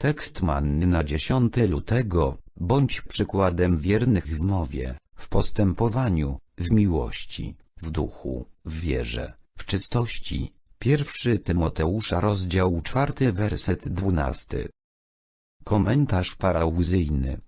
Tekst manny na 10 lutego, bądź przykładem wiernych w mowie, w postępowaniu, w miłości, w duchu, w wierze, w czystości. Pierwszy Tymoteusza rozdział 4 werset 12. Komentarz parauzyjny.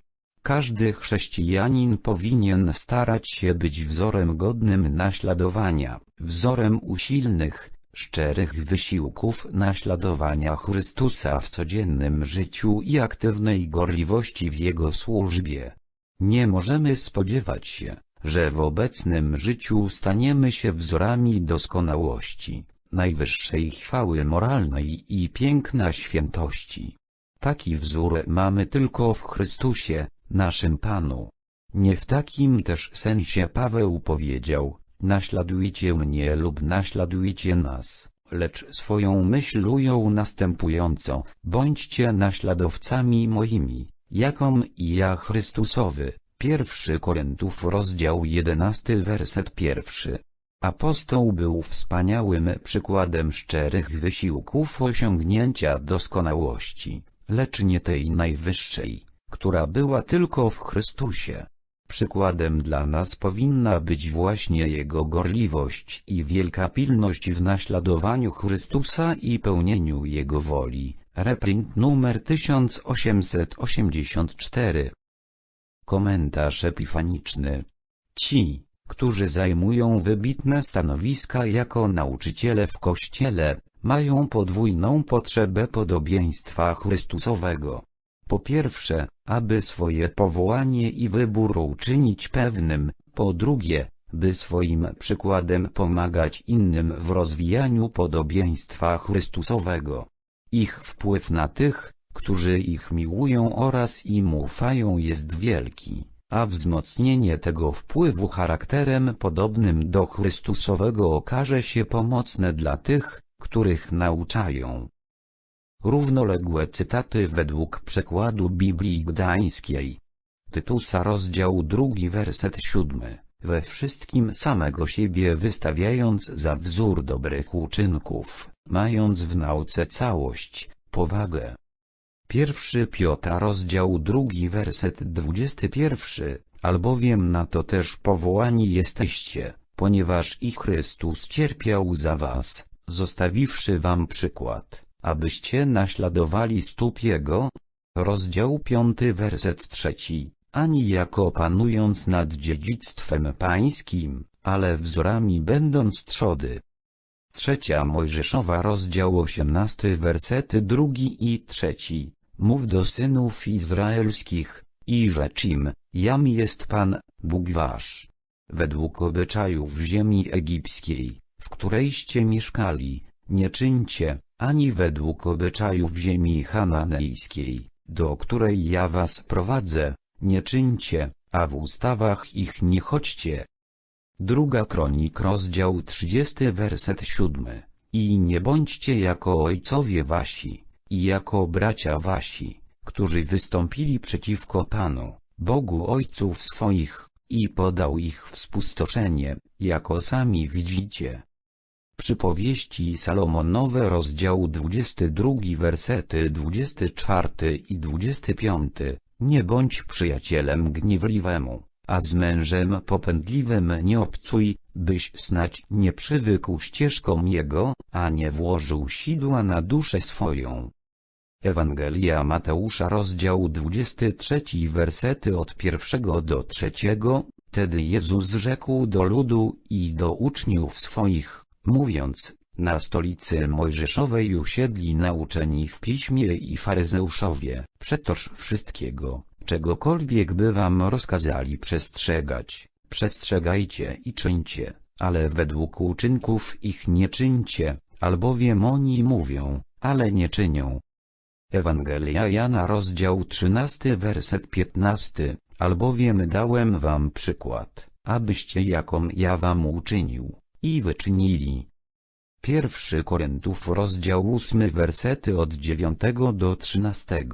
Każdy chrześcijanin powinien starać się być wzorem godnym naśladowania, wzorem usilnych, szczerych wysiłków naśladowania Chrystusa w codziennym życiu i aktywnej gorliwości w Jego służbie. Nie możemy spodziewać się, że w obecnym życiu staniemy się wzorami doskonałości, najwyższej chwały moralnej i piękna świętości. Taki wzór mamy tylko w Chrystusie, naszym Panu. Nie w takim też sensie Paweł powiedział, naśladujcie mnie lub naśladujcie nas, lecz swoją myśl ujął następująco, bądźcie naśladowcami moimi, jakom i ja Chrystusowy. Pierwszy Koryntów rozdział 11 werset pierwszy. Apostoł był wspaniałym przykładem szczerych wysiłków osiągnięcia doskonałości, lecz nie tej najwyższej, która była tylko w Chrystusie. Przykładem dla nas powinna być właśnie Jego gorliwość i wielka pilność w naśladowaniu Chrystusa i pełnieniu Jego woli. Reprint numer 1884 Komentarz epifaniczny Ci, którzy zajmują wybitne stanowiska jako nauczyciele w Kościele, mają podwójną potrzebę podobieństwa Chrystusowego. Po pierwsze, aby swoje powołanie i wybór uczynić pewnym, po drugie, by swoim przykładem pomagać innym w rozwijaniu podobieństwa Chrystusowego. Ich wpływ na tych, którzy ich miłują oraz im ufają jest wielki, a wzmocnienie tego wpływu charakterem podobnym do Chrystusowego okaże się pomocne dla tych, których nauczają. Równoległe cytaty według przekładu Biblii Gdańskiej. Tytusa rozdział drugi werset siódmy. We wszystkim samego siebie wystawiając za wzór dobrych uczynków, mając w nauce całość, powagę. Pierwszy Piotra rozdział drugi werset dwudziesty pierwszy, albowiem na to też powołani jesteście, ponieważ i Chrystus cierpiał za was, zostawiwszy wam przykład abyście naśladowali stóp Jego. Rozdział piąty werset trzeci, ani jako panując nad dziedzictwem pańskim, ale wzorami będąc trzody. Trzecia Mojżeszowa rozdział osiemnasty wersety drugi i trzeci, mów do synów izraelskich, i rzecz im, jam jest Pan, Bóg wasz. Według obyczajów ziemi egipskiej, w którejście mieszkali, nie czyńcie, ani według obyczajów ziemi hananejskiej, do której ja was prowadzę, nie czyńcie, a w ustawach ich nie chodźcie. Druga kronik rozdział 30 werset 7. I nie bądźcie jako ojcowie wasi, i jako bracia wasi, którzy wystąpili przeciwko Panu, Bogu ojców swoich, i podał ich w spustoszenie, jako sami widzicie. Przypowieści Salomonowe rozdział 22 wersety 24 i 25 Nie bądź przyjacielem gniewliwemu, a z mężem popędliwym nie obcuj, byś snać nie przywykł ścieżkom jego, a nie włożył sidła na duszę swoją. Ewangelia Mateusza rozdział 23 wersety od pierwszego do trzeciego, Wtedy Jezus rzekł do ludu i do uczniów swoich, mówiąc, na stolicy mojżeszowej usiedli nauczeni w piśmie i faryzeuszowie, przetoż wszystkiego, czegokolwiek by wam rozkazali przestrzegać, przestrzegajcie i czyńcie, ale według uczynków ich nie czyńcie, albowiem oni mówią, ale nie czynią. Ewangelia Jana rozdział 13 werset 15, albowiem dałem wam przykład, abyście jaką ja wam uczynił i wyczynili. Pierwszy Koryntów rozdział 8 wersety od 9 do 13.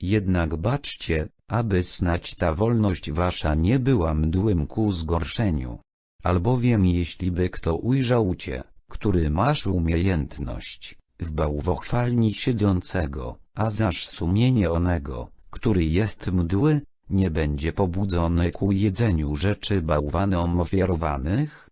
Jednak baczcie, aby snać ta wolność wasza nie była mdłym ku zgorszeniu. Albowiem jeśli by kto ujrzał cię, który masz umiejętność, w bałwochwalni siedzącego, a zaś sumienie onego, który jest mdły, nie będzie pobudzone ku jedzeniu rzeczy bałwanom ofiarowanych?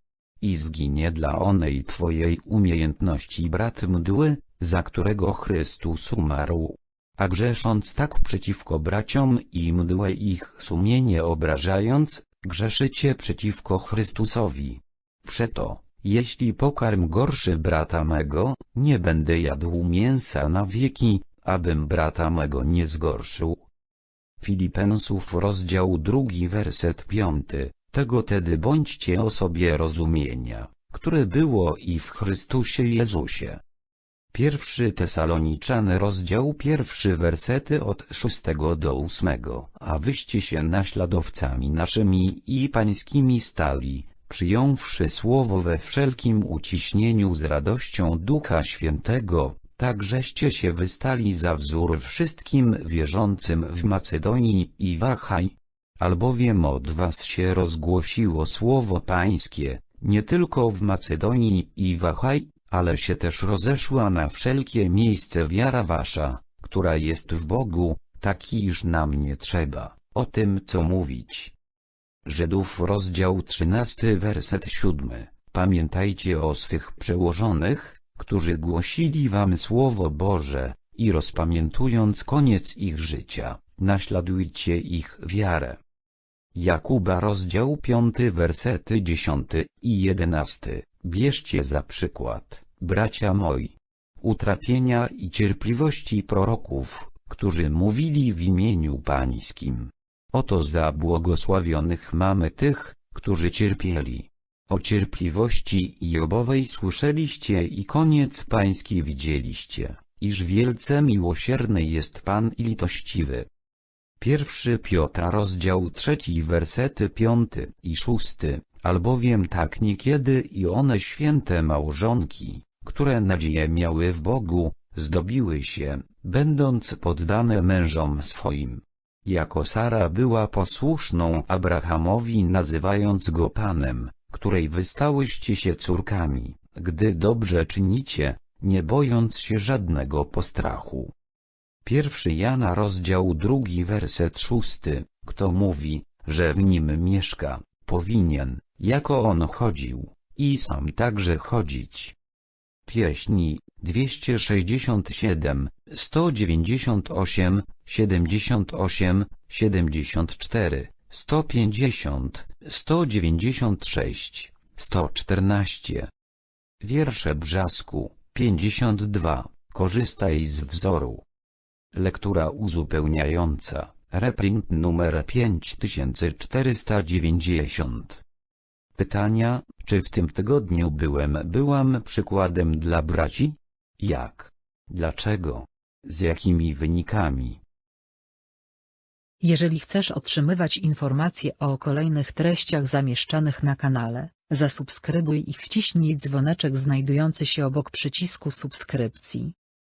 I zginie dla onej twojej umiejętności brat mdły, za którego Chrystus umarł. A grzesząc tak przeciwko braciom i mdłe ich sumienie obrażając, grzeszycie przeciwko Chrystusowi. Przeto, jeśli pokarm gorszy brata mego, nie będę jadł mięsa na wieki, abym brata mego nie zgorszył. Filipensów rozdział drugi werset piąty, tego tedy bądźcie osobie rozumienia, które było i w Chrystusie Jezusie. Pierwszy Tesaloniczan rozdział pierwszy wersety od szóstego do ósmego, a wyście się naśladowcami naszymi i pańskimi stali, przyjąwszy słowo we wszelkim uciśnieniu z radością Ducha Świętego, tak żeście się wystali za wzór wszystkim wierzącym w Macedonii i Wachaj, albowiem od was się rozgłosiło słowo pańskie, nie tylko w Macedonii i Wachaj, ale się też rozeszła na wszelkie miejsce wiara wasza, która jest w Bogu, tak iż nam nie trzeba, o tym co mówić. Żydów rozdział 13 werset 7 Pamiętajcie o swych przełożonych, którzy głosili wam Słowo Boże, i rozpamiętując koniec ich życia, naśladujcie ich wiarę. Jakuba rozdział 5 wersety 10 i 11 Bierzcie za przykład, bracia moi, utrapienia i cierpliwości proroków, którzy mówili w imieniu pańskim. Oto za błogosławionych mamy tych, którzy cierpieli. O cierpliwości Jobowej słyszeliście i koniec pański widzieliście, iż wielce miłosierny jest Pan i litościwy. Pierwszy Piotra rozdział trzeci wersety piąty i szósty, albowiem tak niekiedy i one święte małżonki, które nadzieję miały w Bogu, zdobiły się, będąc poddane mężom swoim. Jako Sara była posłuszną Abrahamowi nazywając go Panem, której wystałyście się córkami, gdy dobrze czynicie, nie bojąc się żadnego postrachu. Pierwszy Jana rozdział drugi werset szósty, kto mówi, że w nim mieszka, powinien, jako on chodził, i sam także chodzić. Pieśni 267, 198, 78, 74, 150, 196, 114. Wiersze Brzasku 52. Korzystaj z wzoru. Lektura uzupełniająca. Reprint numer 5490. Pytania, czy w tym tygodniu byłem byłam przykładem dla braci? Jak? Dlaczego? Z jakimi wynikami? Jeżeli chcesz otrzymywać informacje o kolejnych treściach zamieszczanych na kanale, zasubskrybuj i wciśnij dzwoneczek znajdujący się obok przycisku subskrypcji.